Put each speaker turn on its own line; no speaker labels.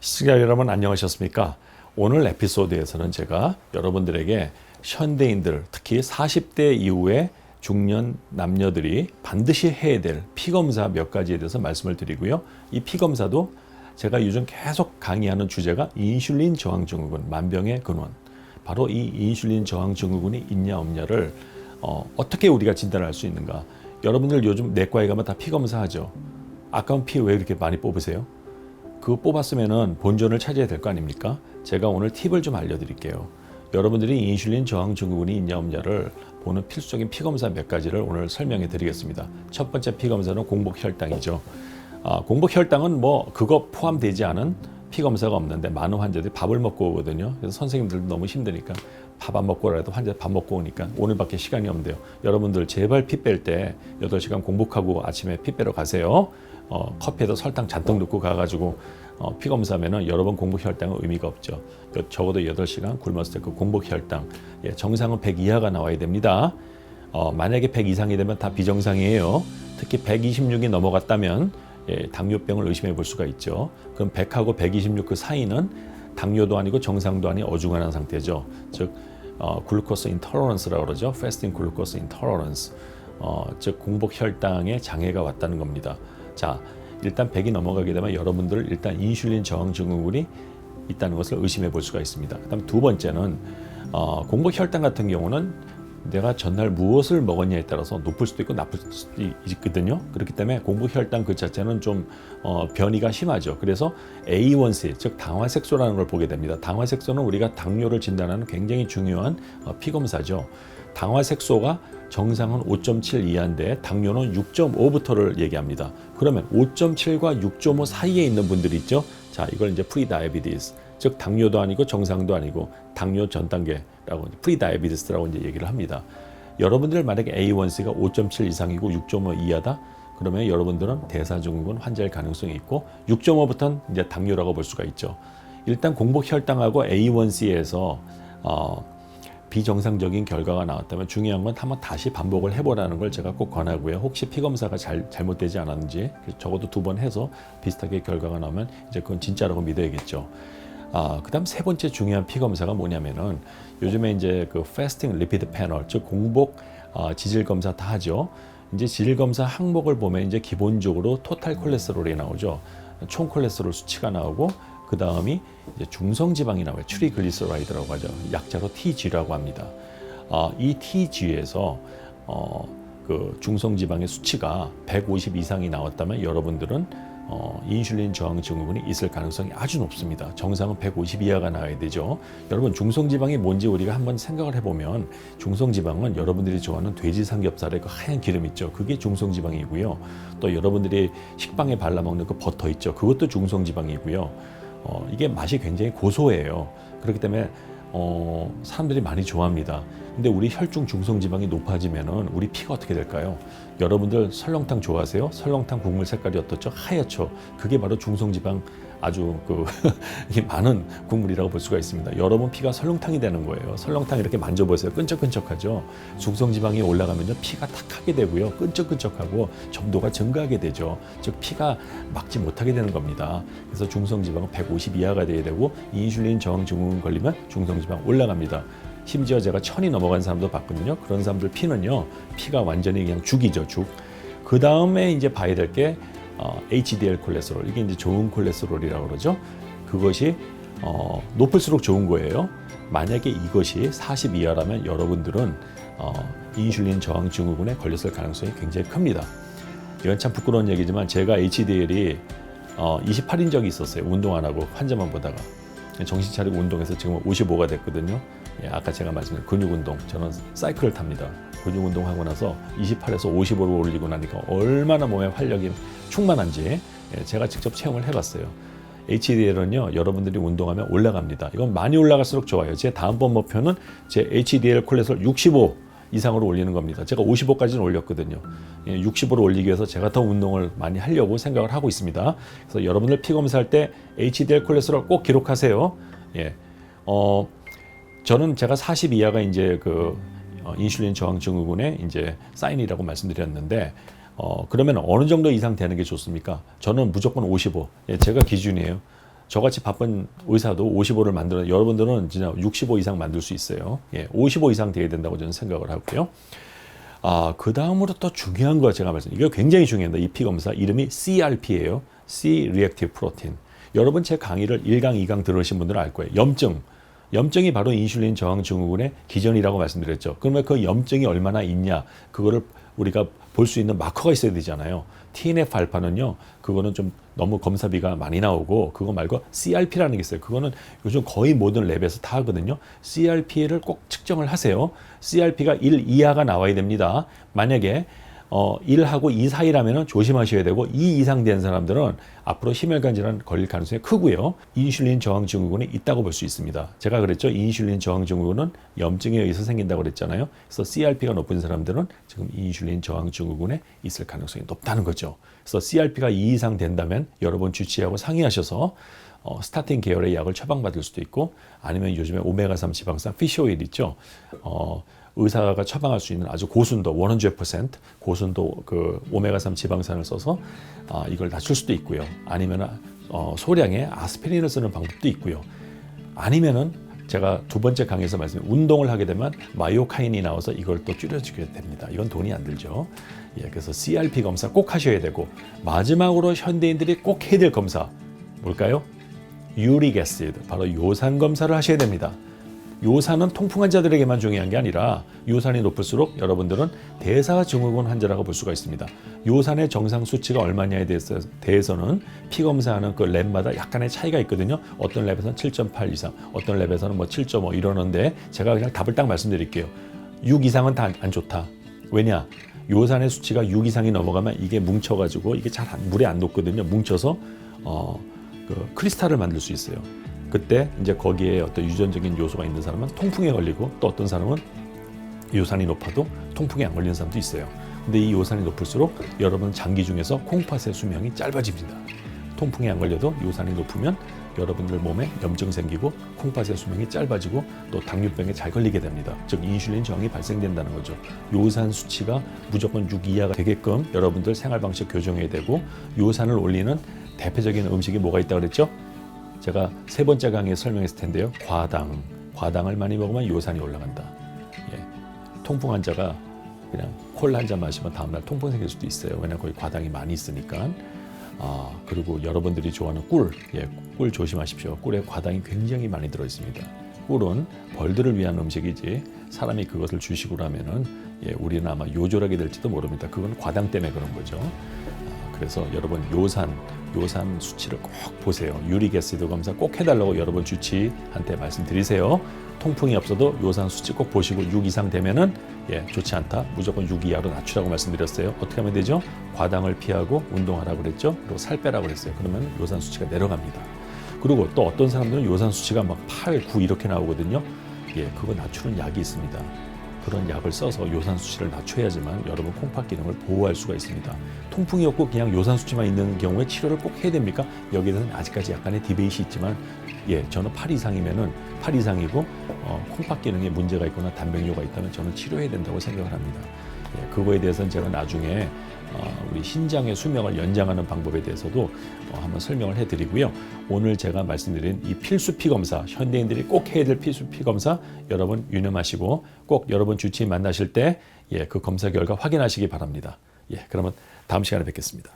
시청자 여러분 안녕하셨습니까? 오늘 에피소드에서는 제가 여러분들에게 현대인들 특히 40대 이후에 중년 남녀들이 반드시 해야 될 피검사 몇 가지에 대해서 말씀을 드리고요. 이 피검사도 제가 요즘 계속 강의하는 주제가 인슐린 저항 증후군 만병의 근원. 바로 이 인슐린 저항 증후군이 있냐 없냐를 어, 어떻게 우리가 진단할 수 있는가? 여러분들 요즘 내과에 가면 다 피검사 하죠. 아까운 피 왜 이렇게 많이 뽑으세요? 그거 뽑았으면은 본전을 찾아야 될 거 아닙니까? 제가 오늘 팁을 좀 알려드릴게요. 여러분들이 인슐린 저항 증후군이 있냐 없냐를 보는 필수적인 피검사 몇 가지를 오늘 설명해 드리겠습니다. 첫 번째 피검사는 공복 혈당이죠. 아, 공복 혈당은 뭐 그거 포함되지 않은 피검사가 없는데 많은 환자들이 밥을 먹고 오거든요. 그래서 선생님들도 너무 힘드니까 밥 안 먹고라도 환자 밥 먹고 오니까 오늘밖에 시간이 없는데요. 여러분들 제발 피 뺄 때 8시간 공복하고 아침에 피 빼러 가세요. 어, 커피에도 설탕 잔뜩 넣고 가가지고 어, 피 검사하면은 여러 번 공복 혈당은 의미가 없죠. 여- 적어도 8시간 굶었을 때 그 공복 혈당 예, 정상은 100 이하가 나와야 됩니다. 어, 만약에 100 이상이 되면 다 비정상이에요. 특히 126이 넘어갔다면 예, 당뇨병을 의심해 볼 수가 있죠. 그럼 100하고 126 그 사이는 당뇨도 아니고 정상도 아닌 어중간한 상태죠. 즉 어, 글루코스 인터러런스라고 그러죠. 패스팅 글루코스 인터러런스. 어, 즉 공복 혈당에 장애가 왔다는 겁니다. 자, 일단 100이 넘어가게 되면 여러분들 일단 인슐린 저항 증후군이 있다는 것을 의심해 볼 수가 있습니다. 그다음 두 번째는 어, 공복 혈당 같은 경우는 내가 전날 무엇을 먹었냐에 따라서 높을 수도 있고 나쁠 수도 있거든요. 그렇기 때문에 공복 혈당 그 자체는 좀 어, 변이가 심하죠. 그래서 A1C 즉 당화색소라는 걸 보게 됩니다. 당화색소는 우리가 당뇨를 진단하는 굉장히 중요한 어, 피검사죠. 당화색소가 정상은 5.7 이하인데 당뇨는 6.5부터를 얘기합니다. 그러면 5.7과 6.5 사이에 있는 분들이 있죠. 자, 이걸 이제 프리다이비디스, 즉 당뇨도 아니고 정상도 아니고 당뇨 전 단계라고 프리다이비디스라고 이제 얘기를 합니다. 여러분들 만약에 A1C가 5.7 이상이고 6.5 이하다. 그러면 여러분들은 대사증후군 환자일 가능성이 있고 6.5부터는 이제 당뇨라고 볼 수가 있죠. 일단 공복 혈당하고 A1C에서 어, 비정상적인 결과가 나왔다면 중요한 건 한번 다시 반복을 해보라는 걸 제가 꼭 권하고요. 혹시 피 검사가 잘 잘못되지 않았는지 적어도 두 번 해서 비슷하게 결과가 나오면 이제 그건 진짜라고 믿어야겠죠. 아, 그다음 세 번째 중요한 피 검사가 뭐냐면은 요즘에 이제 그 패스팅 리피드 패널 즉 공복 어, 지질 검사 다 하죠. 이제 지질 검사 항목을 보면 이제 기본적으로 토탈 콜레스테롤이 나오죠. 총 콜레스테롤 수치가 나오고 그 다음이 이제 중성 지방이 나와요. 트리글리서라이드라고 하죠. 약자로 TG라고 합니다. 어, 이 TG에서 어, 그 중성 지방의 수치가 150 이상이 나왔다면 여러분들은 어, 인슐린 저항 증후군이 있을 가능성이 아주 높습니다. 정상은 150 이하가 나와야 되죠. 여러분 중성 지방이 뭔지 우리가 한번 생각을 해보면 중성 지방은 여러분들이 좋아하는 돼지 삼겹살의 그 하얀 기름 있죠. 그게 중성 지방이고요. 또 여러분들이 식빵에 발라 먹는 그 버터 있죠. 그것도 중성 지방이고요. 어, 이게 맛이 굉장히 고소해요. 그렇기 때문에 어, 사람들이 많이 좋아합니다. 근데 우리 혈중 중성 지방이 높아지면은 우리 피가 어떻게 될까요? 여러분들 설렁탕 좋아하세요? 설렁탕 국물 색깔이 어떻죠? 하얗죠. 그게 바로 중성 지방 아주 그 많은 국물이라고 볼 수가 있습니다. 여러분 피가 설렁탕이 되는 거예요. 설렁탕 이렇게 만져보세요. 끈적끈적하죠. 중성 지방이 올라가면요 피가 탁하게 되고요, 끈적끈적하고 점도가 증가하게 되죠. 즉 피가 막지 못하게 되는 겁니다. 그래서 중성 지방은 150 이하가 돼야 되고 인슐린 저항 증후군 걸리면 중성 지방 올라갑니다. 심지어 제가 천이 넘어간 사람도 봤거든요. 그런 사람들 피는요, 피가 완전히 그냥 죽이죠, 죽. 그 다음에 이제 봐야 될게 어, HDL 콜레스테롤 이게 이제 좋은 콜레스테롤이라고 그러죠. 그것이 어, 높을수록 좋은 거예요. 만약에 이것이 40 이하라면 여러분들은 어, 인슐린 저항 증후군에 걸렸을 가능성이 굉장히 큽니다. 이건 참 부끄러운 얘기지만 제가 HDL이 어, 28인 적이 있었어요. 운동 안 하고 환자만 보다가 정신 차리고 운동해서 지금 55가 됐거든요. 예, 아까 제가 말씀드린 근육 운동 저는 사이클을 탑니다. 근육 운동 하고 나서 28에서 55로 올리고 나니까 얼마나 몸에 활력이 충만한지 예, 제가 직접 체험을 해봤어요. HDL은요 여러분들이 운동하면 올라갑니다. 이건 많이 올라갈수록 좋아요. 제 다음번 목표는 제 HDL 콜레스테롤 65 이상으로 올리는 겁니다. 제가 55까지는 올렸거든요. 예, 60으로 올리기 위해서 제가 더 운동을 많이 하려고 생각을 하고 있습니다. 그래서 여러분들 피 검사할 때 HDL 콜레스테롤 꼭 기록하세요. 예, 어, 저는 제가 40 이하가 이제 그 어, 인슐린 저항 증후군의 이제 사인이라고 말씀드렸는데 어, 그러면 어느 정도 이상 되는 게 좋습니까? 저는 무조건 55. 예, 제가 기준이에요. 저같이 바쁜 의사도 55를 만들어 여러분들은 진짜 65 이상 만들 수 있어요. 예, 55 이상 돼야 된다고 저는 생각을 하고요. 아, 그 다음으로 또 중요한 거 제가 말씀, 이거 굉장히 중요합니다. 이 피 검사 이름이 CRP예요. C Reactive Protein. 여러분 제 강의를 1강, 2강 들으신 분들은 알 거예요. 염증. 염증이 바로 인슐린 저항 증후군의 기전이라고 말씀드렸죠. 그러면 그 염증이 얼마나 있냐, 그거를 우리가 볼 수 있는 마커가 있어야 되잖아요. TNF 알파는요, 그거는 좀 너무 검사비가 많이 나오고, 그거 말고 CRP라는 게 있어요. 그거는 요즘 거의 모든 랩에서 다 하거든요. CRP를 꼭 측정을 하세요. CRP가 1 이하가 나와야 됩니다. 만약에 어, 1하고 2 사이라면 조심하셔야 되고 2 이상 된 사람들은 앞으로 심혈관 질환 걸릴 가능성이 크고요. 인슐린 저항 증후군이 있다고 볼 수 있습니다. 제가 그랬죠. 인슐린 저항 증후군은 염증에 의해서 생긴다고 그랬잖아요. 그래서 CRP가 높은 사람들은 지금 인슐린 저항 증후군에 있을 가능성이 높다는 거죠. 그래서 CRP가 2 이상 된다면 여러분 주치의하고 상의하셔서 어, 스타틴 계열의 약을 처방받을 수도 있고 아니면 요즘에 오메가3 지방산 피쉬오일 있죠. 어, 의사가 처방할 수 있는 아주 고순도 100% 고순도 그 오메가3 지방산을 써서 아, 이걸 낮출 수도 있고요. 아니면 어, 소량의 아스피린을 쓰는 방법도 있고요. 아니면은 제가 두 번째 강의에서 말씀 운동을 하게 되면 마이오카인이 나와서 이걸 또 줄여주게 됩니다. 이건 돈이 안 들죠. 예, 그래서 CRP 검사 꼭 하셔야 되고 마지막으로 현대인들이 꼭 해야 될 검사 뭘까요? 애시드 바로 요산 검사를 하셔야 됩니다. 요산은 통풍 환자들에게만 중요한 게 아니라 요산이 높을수록 여러분들은 대사 증후군 환자라고 볼 수가 있습니다. 요산의 정상 수치가 얼마냐에 대해서, 대해서는 피 검사하는 그 랩마다 약간의 차이가 있거든요. 어떤 랩에서는 7.8 이상, 어떤 랩에서는 뭐 7.5 이러는데 제가 그냥 답을 딱 말씀드릴게요. 6 이상은 다 안 좋다. 왜냐? 요산의 수치가 6 이상이 넘어가면 이게 뭉쳐가지고 이게 잘 안- 물에 안 녹거든요. 뭉쳐서 어, 그 크리스탈을 만들 수 있어요. 그때 이제 거기에 어떤 유전적인 요소가 있는 사람은 통풍에 걸리고 또 어떤 사람은 요산이 높아도 통풍에 안 걸리는 사람도 있어요. 근데 이 요산이 높을수록 여러분 장기 중에서 콩팥의 수명이 짧아집니다. 통풍에 안 걸려도 요산이 높으면 여러분들 몸에 염증 생기고 콩팥의 수명이 짧아지고 또 당뇨병에 잘 걸리게 됩니다. 즉 인슐린 저항이 발생된다는 거죠. 요산 수치가 무조건 6 이하가 되게끔 여러분들 생활 방식 교정해야 되고 요산을 올리는 대표적인 음식이 뭐가 있다고 그랬죠? 제가 세 번째 강의에 설명했을 텐데요. 과당. 과당을 많이 먹으면 요산이 올라간다. 예. 통풍 환자가 그냥 콜라 한잔 마시면 다음날 통풍 생길 수도 있어요. 왜냐면 거기 과당이 많이 있으니까. 아, 그리고 여러분들이 좋아하는 꿀. 예, 꿀 조심하십시오. 꿀에 과당이 굉장히 많이 들어 있습니다. 꿀은 벌들을 위한 음식이지 사람이 그것을 주식으로 하면은 예, 우리는 아마 요절하게 될지도 모릅니다. 그건 과당 때문에 그런 거죠. 아, 그래서 여러분 요산 요산 수치를 꼭 보세요. 애시드 검사 꼭 해달라고 여러분 주치한테 말씀드리세요. 통풍이 없어도 요산 수치 꼭 보시고 6 이상 되면은 예, 좋지 않다. 무조건 6 이하로 낮추라고 말씀드렸어요. 어떻게 하면 되죠? 과당을 피하고 운동하라고 그랬죠. 그리고 살 빼라고 그랬어요. 그러면 요산 수치가 내려갑니다. 그리고 또 어떤 사람들은 요산 수치가 막 8, 9 이렇게 나오거든요. 예, 그거 낮추는 약이 있습니다. 그런 약을 써서 요산 수치를 낮춰야지만 여러분 콩팥 기능을 보호할 수가 있습니다. 통풍이 없고 그냥 요산 수치만 있는 경우에 치료를 꼭 해야 됩니까? 대해서는 아직까지 약간의 디베이시 있지만 예, 저는 8 이상이면은 8 이상이고 어, 콩팥 기능에 문제가 있거나 단백뇨가 있다면 저는 치료해야 된다고 생각을 합니다. 예, 그거에 대해서는 제가 나중에 어, 우리 신장의 수명을 연장하는 방법에 대해서도 어, 한번 설명을 해드리고요. 오늘 제가 말씀드린 이 필수 피 검사, 현대인들이 꼭 해야 될 필수 피 검사 여러분 유념하시고 꼭 여러분 주치의 만나실 때 예, 그 검사 결과 확인하시기 바랍니다. 예, 그러면 다음 시간에 뵙겠습니다.